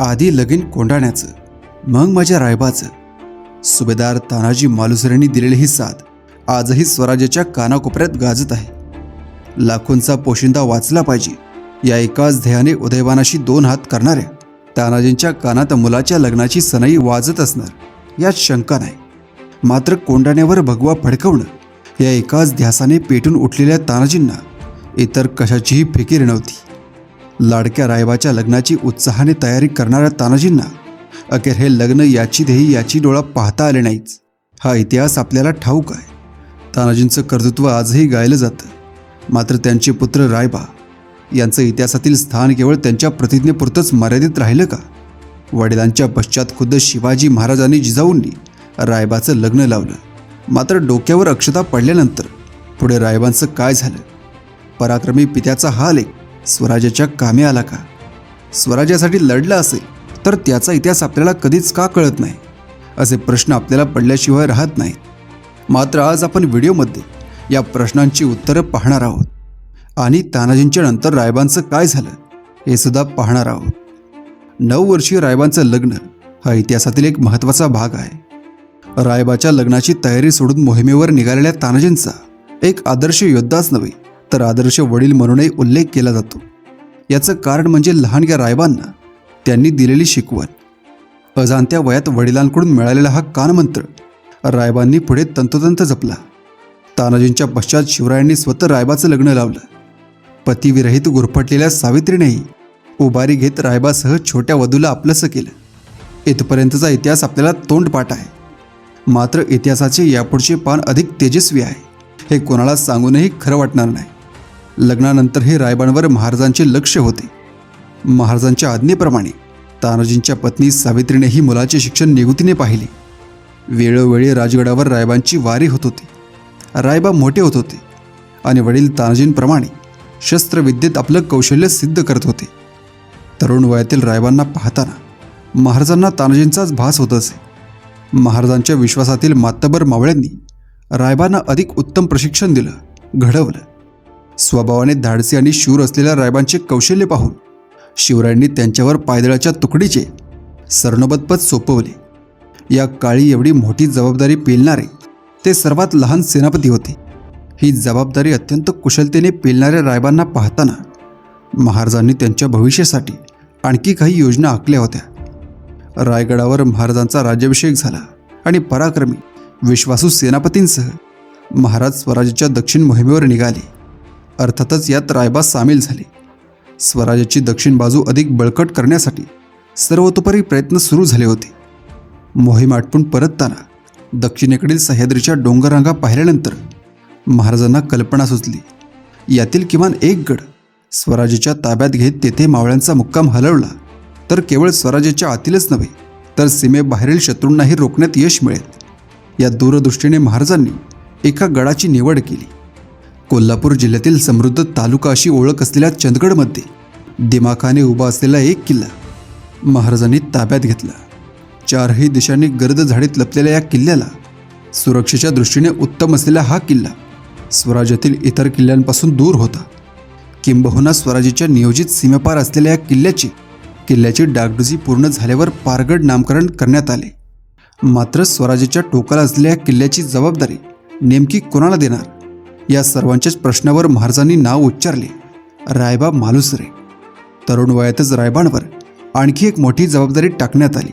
आधी लगीन कोंडाण्याचं मग माझ्या रायबाचं. सुभेदार तानाजी मालुसरेंनी दिलेली ही साथ आजही स्वराज्याच्या कानाकोपऱ्यात गाजत आहे. लाखोंचा पोशिंदा वाचला पाहिजे या एकाच ध्येयाने उदयवानाशी दोन हात करणाऱ्या तानाजींच्या कानात मुलाच्या लग्नाची सनई वाजत असणार यात शंका नाही. मात्र कोंडाण्यावर भगवा फडकवणं या एकाच ध्यासाने पेटून उठलेल्या तानाजींना इतर कशाचीही फिकीर नव्हती. लाडक्या रायबाच्या लग्नाची उत्साहाने तयारी करणाऱ्या तानाजींना अखेर हे लग्न याची देही याची डोळा पाहता आले नाहीच हा इतिहास आपल्याला ठाऊक आहे. तानाजींचं कर्तृत्व आजही गायलं जातं. मात्र त्यांचे पुत्र रायबा यांचं इतिहासातील स्थान केवळ त्यांच्या प्रतिज्ञेपुरतंच मर्यादित राहिलं का? वडिलांच्या पश्चात खुद्द शिवाजी महाराजांनी जिजाऊंनी रायबाचं लग्न लावलं. मात्र डोक्यावर अक्षता पडल्यानंतर पुढे रायबांचं काय झालं? पराक्रमी पित्याचा हा लेख स्वराज्याच्या कामे आला का? स्वराज्यासाठी लढला असेल तर त्याचा इतिहास आपल्याला कधीच का कळत नाही? असे प्रश्न आपल्याला पडल्याशिवाय राहत नाहीत. मात्र आज आपण व्हिडिओमध्ये या प्रश्नांची उत्तरं पाहणार आहोत. आणि तानाजींच्या नंतर रायबांचं काय झालं हे सुद्धा पाहणार आहोत. नऊ वर्षीय रायबांचं लग्न हा इतिहासातील एक महत्त्वाचा भाग आहे. रायबाच्या लग्नाची तयारी सोडून मोहिमेवर निघालेल्या तानाजींचा एक आदर्श योद्धाच नव्हे तर आदर्श वडील म्हणूनही उल्लेख केला जातो. याचं कारण म्हणजे लहानग्या रायबांना त्यांनी दिलेली शिकवण. अजाणत्या वयात वडिलांकडून मिळालेला हा कानमंत्र रायबांनी पुढे तंतोतंत जपला. तानाजींच्या पश्चात शिवरायांनी स्वतः रायबाचं लग्न लावलं. पतिविरहित गुरफटलेल्या सावित्रीनेही उभारी घेत रायबासह छोट्या वधूला आपलंसं केलं. इथपर्यंतचा इतिहास आपल्याला तोंडपाठ आहे. मात्र इतिहासाचे यापुढचे पान अधिक तेजस्वी आहे हे कोणाला सांगूनही खरं वाटणार नाही. लग्नानंतर हे रायबांवर महाराजांचे लक्ष होते. महाराजांच्या आज्ञेप्रमाणे तानाजींच्या पत्नी सावित्रीनेही मुलाचे शिक्षण निगुतीने पाहिले. वेळोवेळी राजगडावर रायबांची वारी होत होती. रायबा मोठे होत होते आणि वडील तानाजींप्रमाणे शस्त्रविद्येत आपलं कौशल्य सिद्ध करत होते. तरुण वयातील रायबांना पाहताना महाराजांना तानाजींचाच भास होत असे. महाराजांच्या विश्वासातील मातबर मावळ्यांनी रायबांना अधिक उत्तम प्रशिक्षण दिलं घडवलं. स्वभावाने धाडसी आणि शूर असलेल्या रायबांचे कौशल्य पाहून शिवरायांनी त्यांच्यावर पायदळाच्या तुकडीचे सरनोबतपद सोपवले. या काळी एवढी मोठी जबाबदारी पेलणारे ते सर्वात लहान सेनापती होते. ही जबाबदारी अत्यंत कुशलतेने पेलणाऱ्या रायबांना पाहताना महाराजांनी त्यांच्या भविष्यासाठी आणखी काही योजना आखल्या होत्या. रायगडावर महाराजांचा राज्याभिषेक झाला आणि पराक्रमी विश्वासू सेनापतींसह महाराज स्वराज्याच्या दक्षिण मोहिमेवर निघाले. अर्थातच यात रायबा सामील झाले. स्वराज्याची दक्षिण बाजू अधिक बळकट करण्यासाठी सर्वतोपरी प्रयत्न सुरू झाले होते. मोहीम आटपून परतताना दक्षिणेकडील सह्याद्रीच्या डोंगररांगा पाहिल्यानंतर महाराजांना कल्पना सुचली. यातील किमान एक गड स्वराज्याच्या ताब्यात घेत तेथे मावळ्यांचा मुक्काम हलवला. तर केवळ स्वराज्याच्या आतीलच नव्हे तर सीमेबाहेरील शत्रूंनाही रोखण्यात यश मिळेल. या दूरदृष्टीने महाराजांनी एका गडाची निवड केली. कोल्हापूर जिल्ह्यातील समृद्ध तालुका अशी ओळख असलेल्या चंदगडमध्ये दिमाखाने उभा असलेला एक किल्ला महाराजांनी ताब्यात घेतला. चारही दिशांनी गर्द झाडीत लपलेल्या या किल्ल्याला सुरक्षेच्या दृष्टीने उत्तम असलेला हा किल्ला स्वराज्यातील इतर किल्ल्यांपासून दूर होता. किंबहुना स्वराज्याच्या नियोजित सीमेपार असलेल्या या किल्ल्याची किल्ल्याची डागडुजी पूर्ण झाल्यावर पारगड नामकरण करण्यात आले. मात्र स्वराज्याच्या टोकाला असलेल्या किल्ल्याची जबाबदारी नेमकी कोणाला देणार? या सर्वांच्याच प्रश्नावर महाराजांनी नाव उच्चारले. रायबा मालुसरे. तरुण वयातच रायबांवर आणखी एक मोठी जबाबदारी टाकण्यात आली.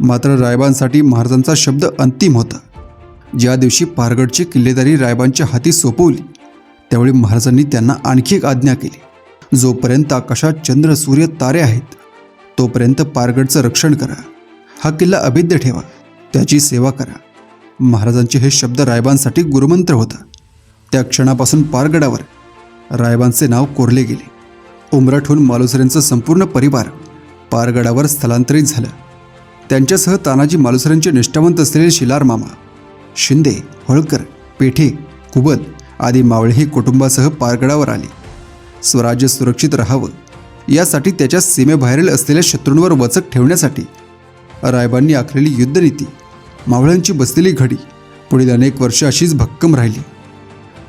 मात्र रायबांसाठी महाराजांचा शब्द अंतिम होता. ज्या दिवशी पारगडची किल्लेदारी रायबांच्या हाती सोपवली त्यावेळी महाराजांनी त्यांना आणखी एक आज्ञा केली. जोपर्यंत आकाशात चंद्र सूर्य तारे आहेत तोपर्यंत पारगडचं रक्षण करा. हा किल्ला अभेद्य ठेवा. त्याची सेवा करा. महाराजांचे हे शब्द रायबांसाठी गुरुमंत्र होता. त्या क्षणापासून पारगडावर रायबांचे नाव कोरले गेले. उमराठहून मालुसरेंचं संपूर्ण परिवार पारगडावर स्थलांतरित झालं. त्यांच्यासह तानाजी मालुसरेंचे निष्ठावंत असलेले शिलार मामा शिंदे होळकर पेठे कुबल आदी मावळेही कुटुंबासह पारगडावर आले. स्वराज्य सुरक्षित राहावं यासाठी त्याच्या सीमेबाहेरील असलेल्या शत्रूंवर वचक ठेवण्यासाठी रायबांनी आखलेली युद्धनीती मावळ्यांची बसलेली घडी पुढील अनेक वर्ष अशीच भक्कम राहिली.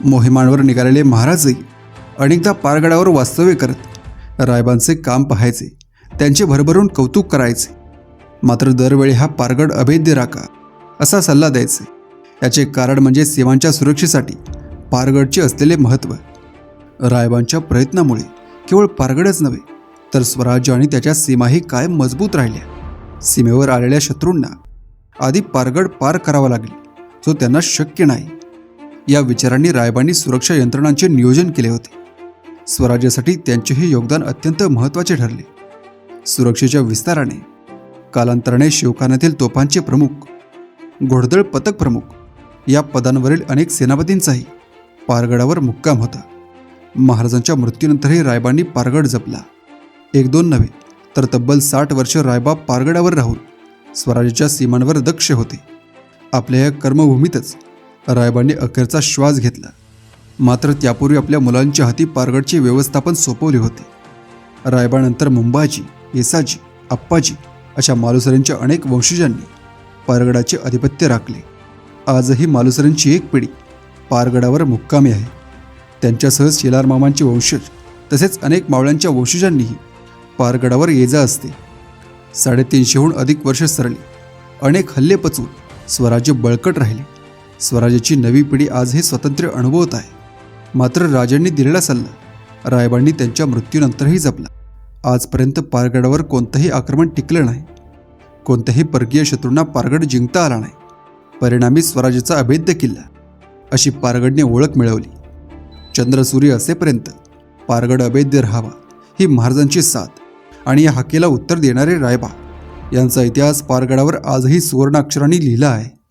मोहिमांवर निघालेले महाराजही अनेकदा पारगडावर वास्तव्य करत रायबांचे काम पाहायचे त्यांचे भरभरून कौतुक करायचे. मात्र दरवेळी हा पारगड अभेद्य राखा असा सल्ला द्यायचे. याचे कारण म्हणजे सीमांच्या सुरक्षेसाठी पारगडचे असलेले महत्त्व. रायबांच्या प्रयत्नामुळे केवळ पारगडच नव्हे तर स्वराज्य आणि त्याच्या सीमाही कायम मजबूत राहिल्या. सीमेवर आलेल्या शत्रूंना आधी पारगड पार करावा लागेल जो त्यांना शक्य नाही. या विचारांनी रायबांनी सुरक्षा यंत्रणांचे नियोजन केले होते. स्वराज्यासाठी त्यांचे हे योगदान अत्यंत महत्त्वाचे ठरले. सुरक्षेच्या विस्ताराने कालांतराने शिवखानातील तोफांचे प्रमुख घोडदळ पथक प्रमुख या पदांवरील अनेक सेनापतींचाही पारगडावर मुक्काम होता. महाराजांच्या मृत्यूनंतरही रायबांनी पारगड जपला. एक दोन नव्हे तर तब्बल साठ वर्ष रायबा पारगडावर राहून स्वराज्याच्या सीमांवर दक्ष होते. आपल्या या कर्मभूमीतच रायबांनी अखेरचा श्वास घेतला. मात्र त्यापूर्वी आपल्या मुलांच्या हाती पारगडचे व्यवस्थापन सोपवले होते. रायबानंतर मुंबाजी येसाजी आप्पाजी अशा मालुसरेंच्या अनेक वंशजांनी पारगडाचे आधिपत्य राखले. आजही मालुसरेंची एक पिढी पारगडावर मुक्कामी आहे. त्यांच्यासह शेलार मामांचे वंशज तसेच अनेक मावळ्यांच्या वंशजांनीही पारगडावर ये जा असते. साडेतीनशेहून अधिक वर्ष सरली. अनेक हल्ले पचवून स्वराज्य बळकट राहिले. स्वराज्याची नवी पिढी आज हे स्वातंत्र्य अनुभवत आहे. मात्र राजांनी दिलेला सल्ला रायबांनी त्यांच्या मृत्यूनंतरही जपला. आजपर्यंत पारगडावर कोणतंही आक्रमण टिकलं नाही. कोणत्याही परकीय शत्रूंना पारगड जिंकता आला नाही. परिणामी स्वराज्याचा अभेद्य किल्ला अशी पारगडने ओळख मिळवली. चंद्रसूर्य असेपर्यंत पारगड अभेद्य राहावा ही महाराजांची साथ आणि या हाकेला उत्तर देणारे रायबा यांचा इतिहास पारगडावर आजही सुवर्णाक्षरांनी लिहिला आहे.